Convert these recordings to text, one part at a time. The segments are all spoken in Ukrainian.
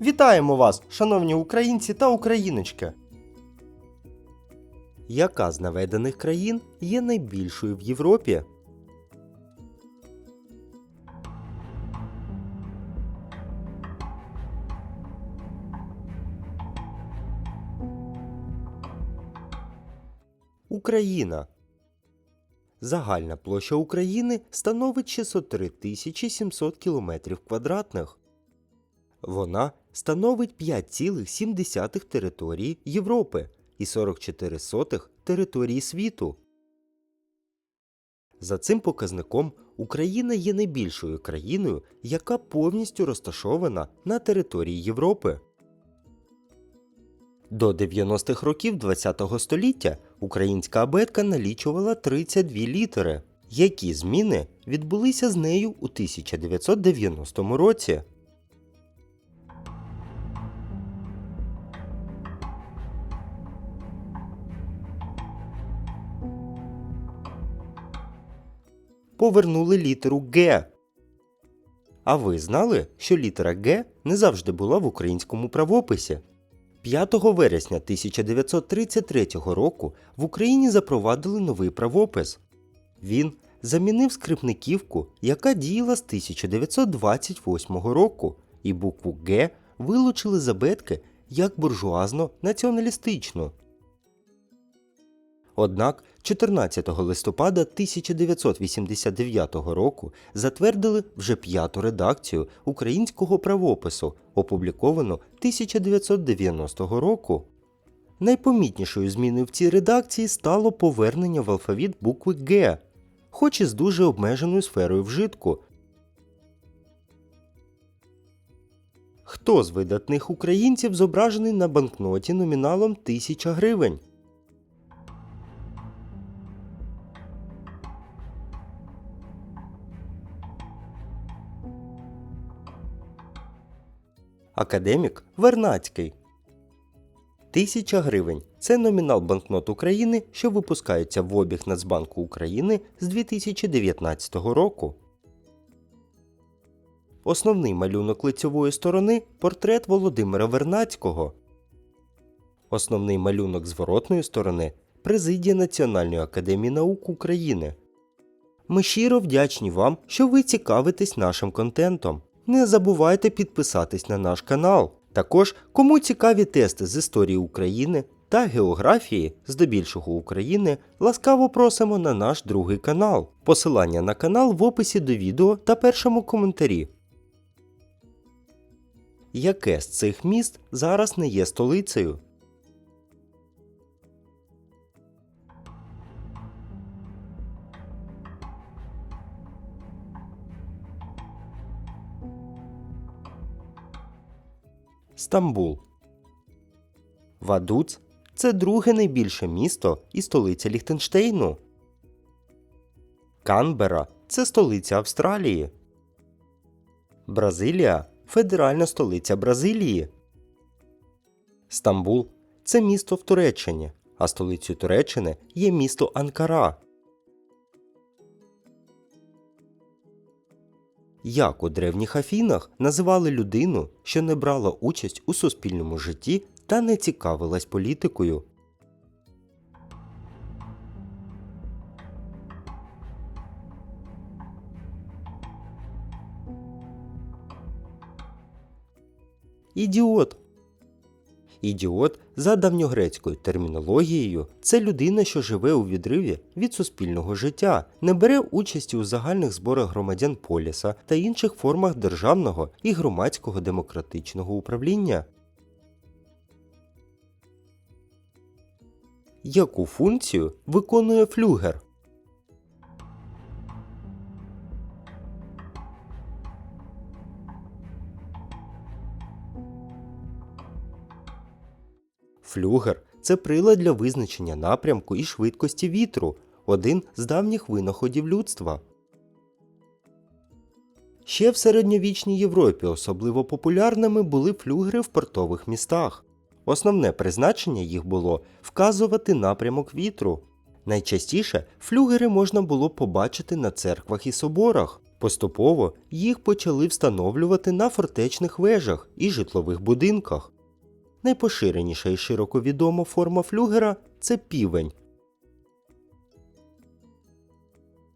Вітаємо вас, шановні українці та україночки! Яка з наведених країн є найбільшою в Європі? Україна. Загальна площа України становить 603 тисячі 700 кілометрів квадратних. Вона становить 5,7 території Європи і 44 сотих території світу. За цим показником Україна є найбільшою країною, яка повністю розташована на території Європи. До 90-х років ХХ століття українська абетка налічувала 32 літери. Які зміни відбулися з нею у 1990 році? Повернули літеру Г. А ви знали, що літера Г не завжди була в українському правописі? 5 вересня 1933 року в Україні запровадили новий правопис. Він замінив скрипниківку, яка діяла з 1928 року, і букву Г вилучили з абетки як буржуазно-націоналістичну. Однак 14 листопада 1989 року затвердили вже п'яту редакцію українського правопису, опубліковану 1990 року. Найпомітнішою зміною в цій редакції стало повернення в алфавіт букви Г, хоч і з дуже обмеженою сферою вжитку. Хто з видатних українців зображений на банкноті номіналом 1000 гривень? Академік Вернацький. Тисяча гривень це номінал банкнот України, що випускаються в обіг Нацбанку України з 2019 року. Основний малюнок лицьової сторони портрет Володимира Вернацького. Основний малюнок зворотної сторони Президія Національної академії наук України. Ми щиро вдячні вам, що ви цікавитесь нашим контентом. Не забувайте підписатись на наш канал. Також, кому цікаві тести з історії України та географії, здебільшого України, ласкаво просимо на наш другий канал. Посилання на канал в описі до відео та першому коментарі. Яке з цих міст зараз не є столицею? Стамбул. Вадуц це друге найбільше місто і столиця Ліхтенштейну. Канбера це столиця Австралії. Бразилія федеральна столиця Бразилії. Стамбул це місто в Туреччині, а столицею Туреччини є місто Анкара. Як у древніх Афінах називали людину, що не брала участь у суспільному житті та не цікавилась політикою? Ідіот. Ідіот за давньогрецькою термінологією це людина, що живе у відриві від суспільного життя, не бере участі у загальних зборах громадян поліса та інших формах державного і громадського демократичного управління. Яку функцію виконує флюгер? Флюгер це прилад для визначення напрямку і швидкості вітру, один з давніх винаходів людства. Ще в середньовічній Європі особливо популярними були флюгери в портових містах. Основне призначення їх було вказувати напрямок вітру. Найчастіше флюгери можна було побачити на церквах і соборах. Поступово їх почали встановлювати на фортечних вежах і житлових будинках. Найпоширеніша і широко відома форма флюгера це півень.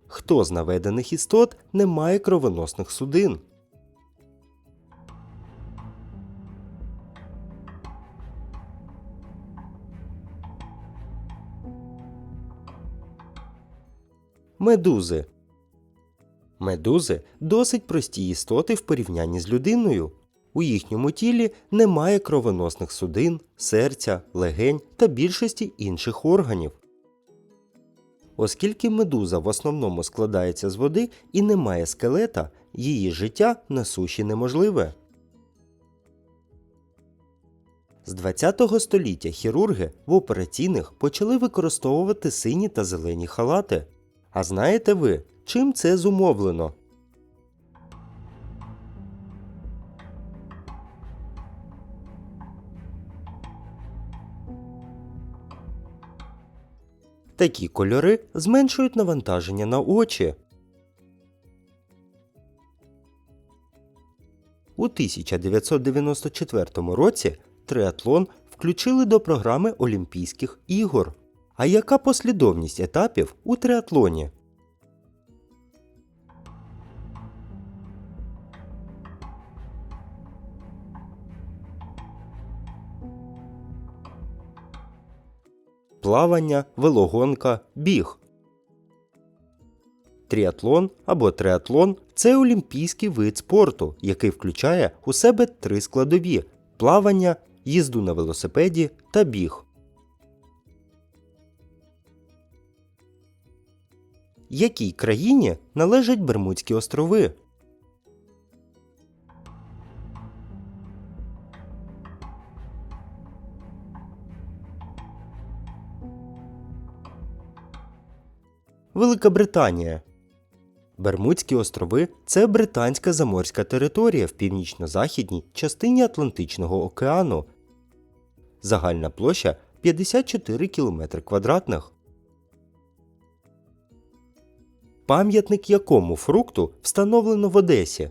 Хто з наведених істот не має кровоносних судин? Медузи. Медузи досить прості істоти в порівнянні з людиною. У їхньому тілі немає кровоносних судин, серця, легень та більшості інших органів. Оскільки медуза в основному складається з води і не має скелета, її життя на суші неможливе. З 20 століття хірурги в операційних почали використовувати сині та зелені халати. А знаєте ви, чим це зумовлено? Такі кольори зменшують навантаження на очі. У 1994 році триатлон включили до програми Олімпійських ігор. А яка послідовність етапів у триатлоні? Плавання, велогонка, біг. Тріатлон або триатлон це олімпійський вид спорту, який включає у себе три складові: плавання, їзду на велосипеді та біг. Якій країні належать Бермудські острови? Велика Британія. Бермудські острови це британська заморська територія в північно-західній частині Атлантичного океану. Загальна площа 54 км квадратних. Пам'ятник якому фрукту встановлено в Одесі?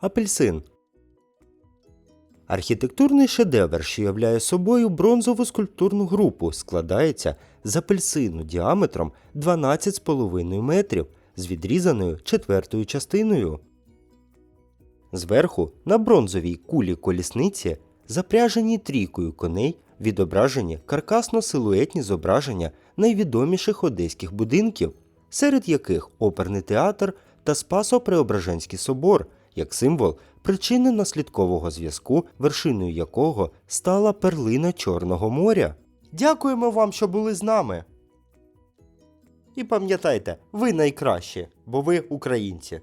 Апельсин. Архітектурний шедевр, що являє собою бронзову скульптурну групу, складається з апельсину діаметром 12,5 метрів з відрізаною четвертою частиною. Зверху на бронзовій кулі колісниці запряжені трійкою коней відображені каркасно-силуетні зображення найвідоміших одеських будинків, серед яких оперний театр та Спасо-Преображенський собор, як символ причинно-наслідкового зв'язку, вершиною якого стала перлина Чорного моря. Дякуємо вам, що були з нами. І пам'ятайте, ви найкращі, бо ви українці.